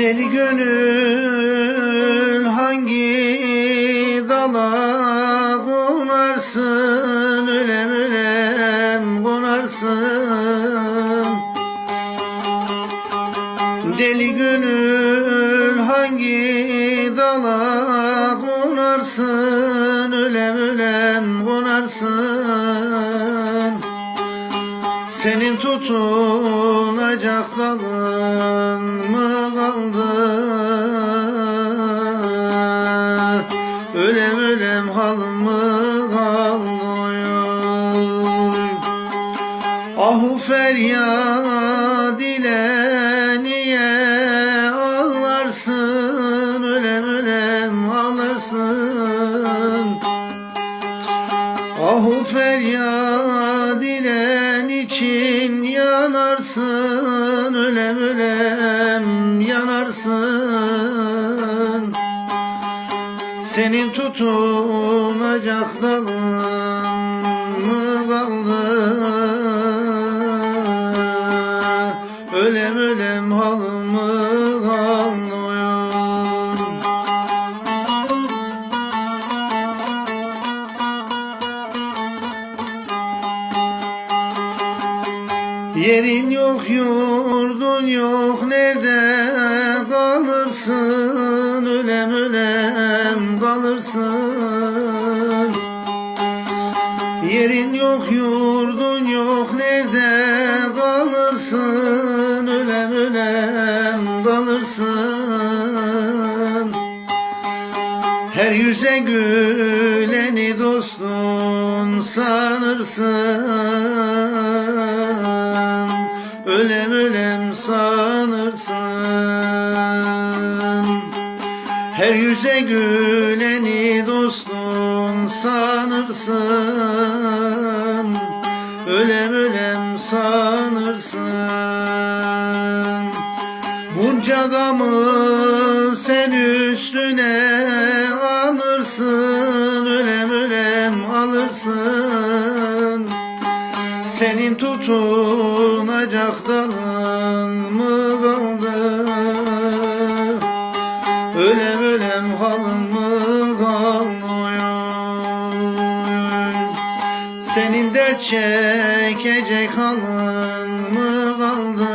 Deli gönül hangi dala konarsın? Ölem ölem konarsın. Deli gönül hangi dala konarsın? Ölem ölem konarsın. Senin tutunacak dalın mı Ölem ölem hal mı kaldı oy? Ahu feryat ile niye ağlarsın? Ölem ölem ağlarsın Ahu feryat ile niçin yanarsın? Ölem ölem yanarsın Senin tutunacak dalın mı kaldı? Ölem ölem halımı kalıyor? Yerin yok yurdun yok nerede kalırsın? Ölem ölem kalırsın Yerin yok yurdun yok nerede kalırsın? Ölem ölem kalırsın. Her yüze güleni dostun sanırsın. Ölem ölem sanırsın. Her yüze güleni dostun sanırsın. Ölem ölem sanırsın. Bunca gamı sen üstüne alırsın. Ölem ölem alırsın. Senin tutunacak dalın mı kaldı? Ölem ölem halın mı çekecek halın mı kaldı?